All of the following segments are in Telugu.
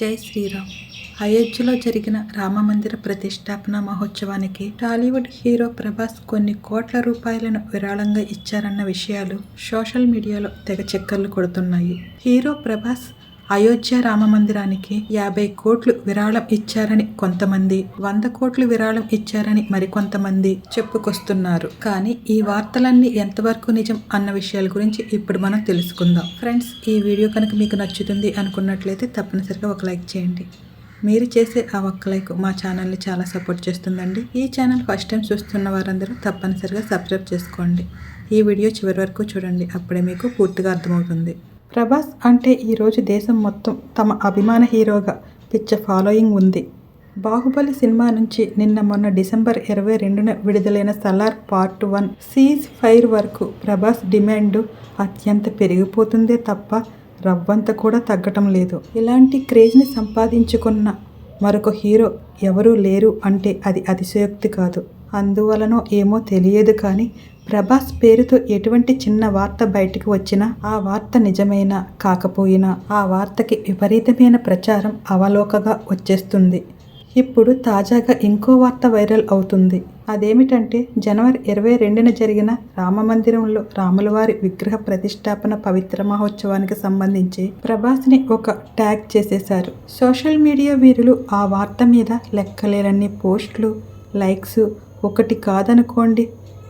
జై శ్రీరామ్. అయోధ్యలో జరిగిన రామమందిర ప్రతిష్టాపన మహోత్సవానికి టాలీవుడ్ హీరో ప్రభాస్ కొన్ని కోట్ల రూపాయలను విరాళంగా ఇచ్చారన్న విషయాలు సోషల్ మీడియాలో తెగ చక్కర్లు కొడుతున్నాయి. హీరో ప్రభాస్ అయోధ్య రామ మందిరానికి యాభై కోట్లు విరాళం ఇచ్చారని కొంతమంది వంద కోట్లు విరాళం ఇచ్చారని మరికొంతమంది చెప్పుకొస్తున్నారు. కానీ ఈ వార్తలన్నీ ఎంతవరకు నిజం అన్న విషయాల గురించి ఇప్పుడు మనం తెలుసుకుందాం. ఫ్రెండ్స్ ఈ వీడియో కనుక మీకు నచ్చుతుంది అనుకున్నట్లయితే తప్పనిసరిగా ఒక లైక్ చేయండి. మీరు చేసే ఆ ఒక్క లైక్ మా ఛానల్ని చాలా సపోర్ట్ చేస్తుందండి. ఈ ఛానల్ ఫస్ట్ టైం చూస్తున్న వారందరూ తప్పనిసరిగా సబ్స్క్రైబ్ చేసుకోండి. ఈ వీడియో చివరి వరకు చూడండి అప్పుడే మీకు పూర్తిగా అర్థమవుతుంది. ప్రభాస్ అంటే ఈరోజు దేశం మొత్తం తమ అభిమాన హీరోగా పిచ్చ ఫాలోయింగ్ ఉంది. బాహుబలి సినిమా నుంచి నిన్న మొన్న డిసెంబర్ ఇరవై రెండున విడుదలైన Salaar part one cease fire వరకు ప్రభాస్ డిమాండ్ అత్యంత పెరిగిపోతుందే తప్ప రవ్వంత కూడా తగ్గటం లేదు. ఇలాంటి క్రేజ్ని సంపాదించుకున్న మరొక హీరో ఎవరూ లేరు అంటే అది అతిశయోక్తి కాదు. అందువలనో ఏమో తెలియదు కానీ ప్రభాస్ పేరుతో ఎటువంటి చిన్న వార్త బయటకు వచ్చినా ఆ వార్త నిజమైనా కాకపోయినా ఆ వార్తకి విపరీతమైన ప్రచారం అవలోకగా వచ్చేస్తుంది. ఇప్పుడు తాజాగా ఇంకో వార్త వైరల్ అవుతుంది. అదేమిటంటే జనవరి ఇరవై రెండున జరిగిన రామమందిరంలో రాములవారి విగ్రహ ప్రతిష్టాపన పవిత్ర మహోత్సవానికి సంబంధించి ప్రభాస్ని ఒక ట్యాగ్ చేసేశారు. సోషల్ మీడియా వీరులు ఆ వార్త మీద లెక్కలేనన్ని పోస్టులు లైక్స్ ఒకటి కాదనుకోండి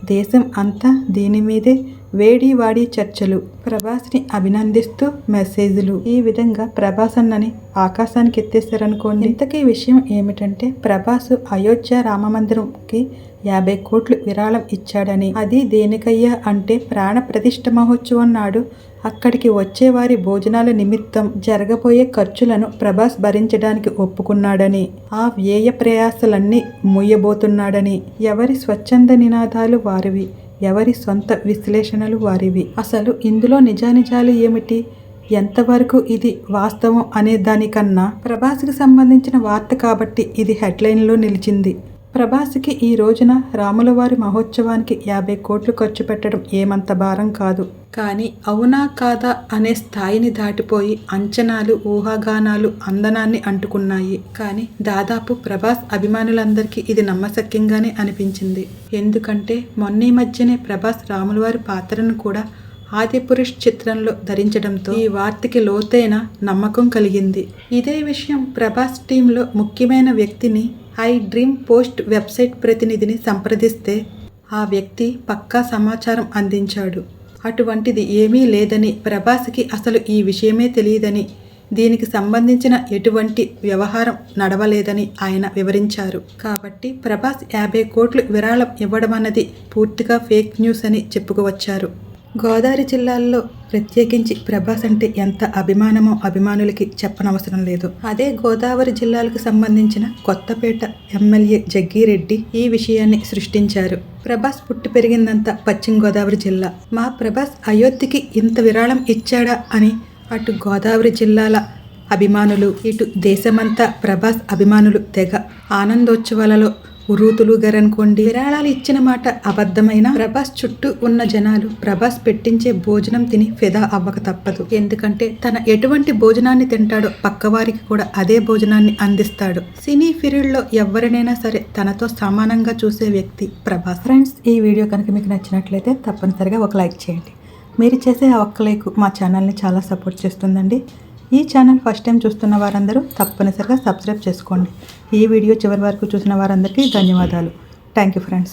దేశం అంతా దీని మీదే వేడివాడి చర్చలు. ప్రభాస్ని అభినందిస్తూ మెసేజ్లు. ఈ విధంగా ప్రభాస్ అన్నని ఆకాశానికి ఎత్తేసారనుకోండి ఇంతకీ విషయం ఏమిటంటే ప్రభాస్ అయోధ్య రామమందిరంకి యాభై కోట్లు విరాళం ఇచ్చాడని. అది దేనికయ్యా అంటే ప్రాణ ప్రతిష్ఠ మహోత్సవం నాడు అక్కడికి వచ్చేవారి భోజనాల నిమిత్తం జరగబోయే ఖర్చులను ప్రభాస్ భరించడానికి ఒప్పుకున్నాడని. ఆ వ్యయ ప్రయాసలన్నీ ముయ్యబోతున్నాడని ఎవరి స్వచ్ఛంద నినాదాలు వారివి? ఎవరి సొంత విశ్లేషణలు వారివి. అసలు ఇందులో నిజానిజాలు ఏమిటి? ఎంతవరకు ఇది వాస్తవం అనే దానికన్నా ప్రభాస్కి సంబంధించిన వార్త కాబట్టి ఇది హెడ్లైన్లో నిలిచింది. ప్రభాస్కి ఈ రోజున రాములవారి మహోత్సవానికి యాభై కోట్లు ఖర్చు పెట్టడం ఏమంత భారం కాదు. కానీ అవునా కాదా అనే స్థాయిని దాటిపోయి అంచనాలు ఊహాగానాలు అందనాన్ని అంటుకున్నాయి. కానీ దాదాపు ప్రభాస్ అభిమానులందరికీ ఇది నమ్మశక్యంగానే అనిపించింది. ఎందుకంటే మొన్న మధ్యనే ప్రభాస్ రాములవారి పాత్రను కూడా ఆదిపురుష్ చిత్రంలో ధరించడంతో ఈ వార్తకి లోతైన నమ్మకం కలిగింది. ఇదే విషయం ప్రభాస్ టీంలో ముఖ్యమైన వ్యక్తిని ఐ డ్రీమ్ పోస్ట్ వెబ్సైట్ ప్రతినిధిని సంప్రదిస్తే ఆ వ్యక్తి పక్కా సమాచారం అందించాడు. అటువంటిది ఏమీ లేదని ప్రభాస్కి అసలు ఈ విషయమే తెలియదని దీనికి సంబంధించిన ఎటువంటి వ్యవహారం నడవలేదని ఆయన వివరించారు. కాబట్టి ప్రభాస్ యాభై కోట్లు విరాళం ఇవ్వడం అన్నది పూర్తిగా ఫేక్ న్యూస్ అని చెప్పుకోవచ్చారు. గోదావరి జిల్లాల్లో ప్రత్యేకించి ప్రభాస్ అంటే ఎంత అభిమానమో అభిమానులకి చెప్పనవసరం లేదు. అదే గోదావరి జిల్లాలకు సంబంధించిన కొత్తపేట ఎమ్మెల్యే జగ్గిరెడ్డి ఈ విషయాన్ని సృష్టించారు. ప్రభాస్ పుట్టి పెరిగిందంతా పశ్చిమ గోదావరి జిల్లా. మా ప్రభాస్ అయోధ్యకి ఇంత విరాళం ఇచ్చాడా అని అటు గోదావరి జిల్లాల అభిమానులు ఇటు దేశమంతా ప్రభాస్ అభిమానులు తెగ ఆనందోత్సవాలలో ఉరూతులు గరనుకోండి. విరాళాలు ఇచ్చిన మాట అబద్ధమైన ప్రభాస్ చుట్టూ ఉన్న జనాలు ప్రభాస్ పెట్టించే భోజనం తిని ఫిదా అవ్వక తప్పదు. ఎందుకంటే తన ఎటువంటి భోజనాన్ని తింటాడో పక్కవారికి కూడా అదే భోజనాన్ని అందిస్తాడు. సినీ ఫీల్డ్ ఎవరినైనా సరే తనతో సమానంగా చూసే వ్యక్తి ప్రభాస్. ఫ్రెండ్స్ ఈ వీడియో కనుక మీకు నచ్చినట్లయితే తప్పనిసరిగా ఒక లైక్ చేయండి. మీరు చేసే ఒక్క లైక్ మా ఛానల్ని చాలా సపోర్ట్ చేస్తుందండి. ఈ ఛానల్ ఫస్ట్ టైం చూస్తున్న వారందరూ తప్పనిసరిగా సబ్స్క్రైబ్ చేసుకోండి. ఈ వీడియో చివరి వరకు చూసిన వారందరికీ ధన్యవాదాలు. Thank you friends.